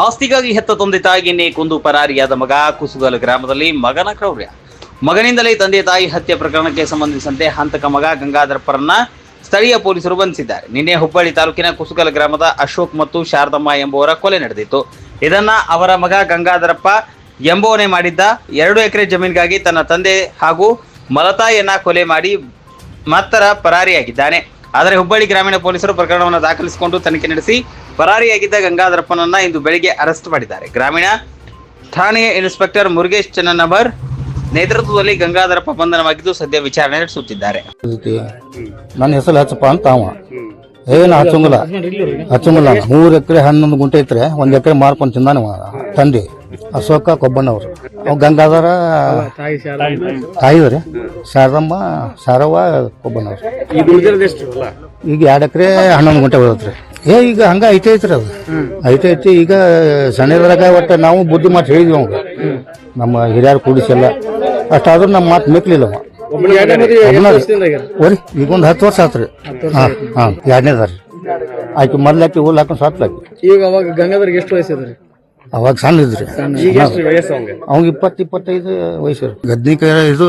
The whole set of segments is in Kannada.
ಆಸ್ತಿಗಾಗಿ ಹೆತ್ತ ತಂದೆ ತಾಯಿಯನ್ನೇ ಕೊಂದು ಪರಾರಿಯಾದ ಮಗ ಕುಸುಗಲ ಗ್ರಾಮದಲ್ಲಿ ಮಗನ ಕ್ರೌರ್ಯ. ಮಗನಿಂದಲೇ ತಂದೆ ತಾಯಿ ಹತ್ಯೆ ಪ್ರಕರಣಕ್ಕೆ ಸಂಬಂಧಿಸಿದಂತೆ ಹಂತಕ ಮಗ ಗಂಗಾಧರಪ್ಪರನ್ನ ಸ್ಥಳೀಯ ಪೊಲೀಸರು ಬಂಧಿಸಿದ್ದಾರೆ. ನಿನ್ನೆ ಹುಬ್ಬಳ್ಳಿ ತಾಲೂಕಿನ ಕುಸುಗಲ ಗ್ರಾಮದ ಅಶೋಕ್ ಮತ್ತು ಶಾರದಮ್ಮ ಎಂಬುವರ ಕೊಲೆ ನಡೆದಿತ್ತು. ಇದನ್ನ ಅವರ ಮಗ ಗಂಗಾಧರಪ್ಪ ಎಂಬುವನೇ ಮಾಡಿದ್ದ. ಎರಡು ಎಕರೆ ಜಮೀನಿಗಾಗಿ ತನ್ನ ತಂದೆ ಹಾಗೂ ಮಲತಾಯಿಯನ್ನ ಕೊಲೆ ಮಾಡಿ ಮತ್ತರ ಪರಾರಿಯಾಗಿದ್ದಾನೆ. ಆದರೆ ಹುಬ್ಬಳ್ಳಿ ಗ್ರಾಮೀಣ ಪೊಲೀಸರು ಪ್ರಕರಣವನ್ನು ದಾಖಲಿಸಿಕೊಂಡು ತನಿಖೆ ನಡೆಸಿ ಪರಾರಿಯಾಗಿದ್ದ ಗಂಗಾಧರಪ್ಪನನ್ನ ಇಂದು ಬೆಳಿಗ್ಗೆ ಅರೆಸ್ಟ್ ಮಾಡಿದ್ದಾರೆ. ಗ್ರಾಮೀಣ ಠಾಣೆಯ ಇನ್ಸ್ಪೆಕ್ಟರ್ ಮುರುಗೇಶ್ ಚನ್ನನಬರ್ ನೇತೃತ್ವದಲ್ಲಿ ಗಂಗಾಧರಪ್ಪ ಬಂಧನವಾಗಿದ್ದು ಸದ್ಯ ವಿಚಾರಣೆ ನಡೆಸುತ್ತಿದ್ದಾರೆ. ನನ್ನ ಹೆಸರು ಹಚ್ಚಪ್ಪ ಅಂತ ಅವ. ಏನು ಹಚ್ಚಂಗಿಲ್ಲ. ಹಚ್ಚಂಗಿಲ್ಲ ಮೂರು ಎಕರೆ ಹನ್ನೊಂದು ಗುಂಟೆ ಐತ್ರೆ ಒಂದ್ ಎಕರೆ ಮಾರ್ಕೊಂಡು ತಿಂದಾನ ತಂದೆ. ಅಶೋಕ ಕೊಬ್ಬಣ್ಣವ್ರು ಅವ್ ಗಂಗಾಧರ ತಾಯಿದ್ರಿ ಶಾರದಮ್ಮ ಶಾರವ್ವ ಕೊಬ್ಬಣ್ಣವ್ರು ಈಗ ಎರಡು ಎಕರೆ ಹನ್ನೊಂದು ಗುಂಟೆ ಬರ್ತೈತ್ರಿ ಏ ಈಗ ಹಂಗ ಐತೆ ಐತ್ರಿ ಅದು. ಐತೆ ಐತಿ ಈಗ ಸಣ್ಣದ್ರಾಗ ಒಟ್ಟು ನಾವು ಬುದ್ಧಿ ಮಾತು ಹೇಳಿದ್ವಿ ಅವ್ರು ನಮ್ಮ ಹಿರಿಯರು ಕೂಡಿಸಲ್ಲ. ಅಷ್ಟಾದ್ರೂ ನಮ್ಮ ಮಾತು ಮೆಕ್ಲಿಲ್ಲ ಅವ. ಒರಿ ಈಗ? ಒಂದು ಹತ್ತು ವರ್ಷ ಆತ್ರಿ. ಹಾಂ ಹಾಂ ಎರಡನೇದಾರಿ ಆಕೆ ಮೊದ್ಲಾಕಿ ಹುಲ್ ಹಾಕೊಂಡು ಸಾತ್ಲಾಕಿ ಈಗ ಅವಾಗ ಗಂಗಾಧರ್ಗೆ ಎಷ್ಟು ವಯಸ್ಸಿದ್ರಿ ಅವಾಗ ಸಣ್ಣ ಇದ್ರಿ. ಈಗ ಎಷ್ಟು ವಯಸ್ಸು ಅವಂಗ? ಅವಾಗ ಇಪ್ಪತ್ತು ಇಪ್ಪತ್ತೈದು ವಯಸ್ಸು ಗದ್ನಿಕ ಇದು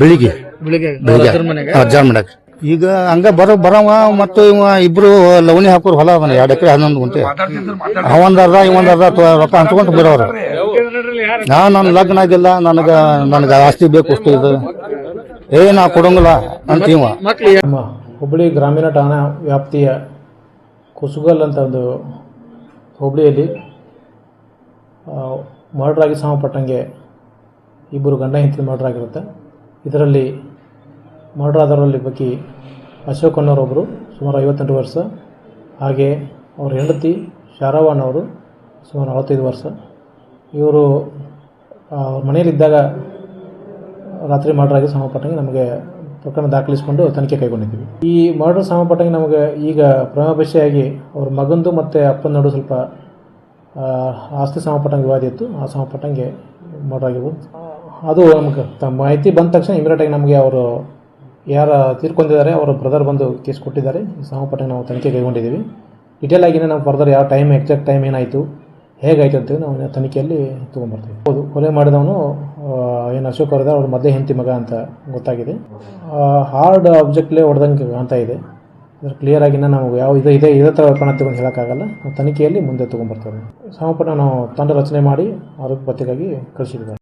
ಬೆಳಿಗ್ಗೆ. ಬೆಳಿಗ್ಗೆ ಅಜ್ಜ ಮನೆಗೆ? ಅಜ್ಜಾರ್ ಮಾಡಕ್ ಈಗ ಹಂಗ ಬರೋ ಬರವ ಮತ್ತು ಇವ ಇಬ್ರು ಲವಣಿ ಹಾಕೋರು ಹೊಲ ಅವನ ಎರಡು ಎಕರೆ ಹನ್ನೊಂದು ಗುಂಟೆ. ಅವಂದ ಅರ್ಧ ಇವಂದ ಅರ್ಧ ರೊಕ್ಕ ಹಂಚ್ಕೊಂಡು ಬರೋರು ನಾ ನನ್ನ ಲಗ್ನ ಆಗಿಲ್ಲ, ನನಗ ನನಗ ಆಸ್ತಿ ಬೇಕು ಅಷ್ಟು ಇದು. ಏ, ನಾ ಕೊಡಂಗಿಲ್ಲ ಅಂತ ಇವ. ಹುಬ್ಬಳ್ಳಿ ಗ್ರಾಮೀಣ ಠಾಣಾ ವ್ಯಾಪ್ತಿಯ ಕುಸುಗಲ್ ಅಂತ ಒಂದು ಹುಬ್ಬಳ್ಳಿಯಲ್ಲಿ ಮರ್ಡರ್ ಆಗಿ ಇಬ್ಬರು ಗಂಡ ಹೆಂಡತಿ ಮರ್ಡರ್ ಆಗಿರುತ್ತೆ. ಇದರಲ್ಲಿ ಮರ್ಡರ್ ಆದವರಲ್ಲಿ ಬಗ್ಗೆ ಅಶೋಕ್ ಅನ್ನೋರೊಬ್ಬರು ಸುಮಾರು ಐವತ್ತೆಂಟು ವರ್ಷ. ಹಾಗೆ ಅವ್ರ ಹೆಂಡತಿ ಶಾರವ್ವ ಅವರು ಸುಮಾರು ನಲವತ್ತೈದು ವರ್ಷ. ಇವರು ಅವ್ರ ಮನೆಯಲ್ಲಿದ್ದಾಗ ರಾತ್ರಿ ಮರ್ಡರ್ ಆಗಿ ಸಂಬಂಧಪಟ್ಟಂಗೆ ನಮಗೆ ಪ್ರಕರಣ ದಾಖಲಿಸಿಕೊಂಡು ತನಿಖೆ ಕೈಗೊಂಡಿದ್ದೀವಿ. ಈ ಮರ್ಡರ್ ಸಂಬಂಧಪಟ್ಟಂಗೆ ನಮಗೆ ಈಗ ಪ್ರಮಭಾಷೆಯಾಗಿ ಅವ್ರ ಮಗಂದು ಮತ್ತು ಅಪ್ಪನ ನಡು ಸ್ವಲ್ಪ ಆಸ್ತಿ ಸಂಬಂಧಪಟ್ಟಂಗೆ ವಿವಾದ ಇತ್ತು. ಆ ಸಂಬಂಧಪಟ್ಟಂಗೆ ಮರ್ಡರ್ ಆಗಿರ್ಬೋದು ಅದು ನಮಗೆ ಮಾಹಿತಿ ಬಂದ ತಕ್ಷಣ ಇಮಿಡಿಯೇಟಾಗಿ ನಮಗೆ ಅವರು ಯಾರ ತೀರ್ಕೊಂಡಿದ್ದಾರೆ, ಅವರ ಬ್ರದರ್ ಬಂದು ಕೇಸ್ ಕೊಟ್ಟಿದ್ದಾರೆ. ಈ ಸಂಬಂಧಪಟ್ಟಂಗೆ ನಾವು ತನಿಖೆ ಕೈಗೊಂಡಿದ್ದೀವಿ. ಡೀಟೇಲ್ ಆಗಿನೇ ನಾವು ಫರ್ದರ್ ಯಾವ ಟೈಮ್ ಎಕ್ಸಾಕ್ಟ್ ಟೈಮ್ ಏನಾಯಿತು, ಹೇಗಾಯ್ತು ಅಂತೇಳಿ ನಾವು ತನಿಖೆಯಲ್ಲಿ ತೊಗೊಂಬರ್ತೀವಿ. ಹೌದು, ಕೊಲೆ ಮಾಡಿದವನು ಏನು ಅಶೋಕ್ ಅವರಿದೆ ಅವ್ರ ಮಧ್ಯೆ ಹೆಂಡತಿ ಮಗ ಅಂತ ಗೊತ್ತಾಗಿದೆ. ಹಾರ್ಡ್ ಆಬ್ಜೆಕ್ಟ್ಲೇ ಹೊಡೆದಂಗೆ ಕಾಣ್ತಾ ಇದೆ. ಅದ್ರ ಕ್ಲಿಯರ್ ಆಗಿನ ನಾವು ಯಾವ ಇದೆ, ಇದೇ ಇದೇ ಥರ ಕಾಣುತ್ತೆ ತಗೊಂಡು ಹೇಳೋಕ್ಕಾಗಲ್ಲ. ನಾವು ತನಿಖೆಯಲ್ಲಿ ಮುಂದೆ ತೊಗೊಂಬರ್ತೇವೆ. ಸಮಪಟ್ಟ ನಾವು ತಂಡ ರಚನೆ ಮಾಡಿ ಆರೋಗ್ಯ ಪತ್ತೆಗಾಗಿ ಕಳಿಸಿದ್ದೀವಿ.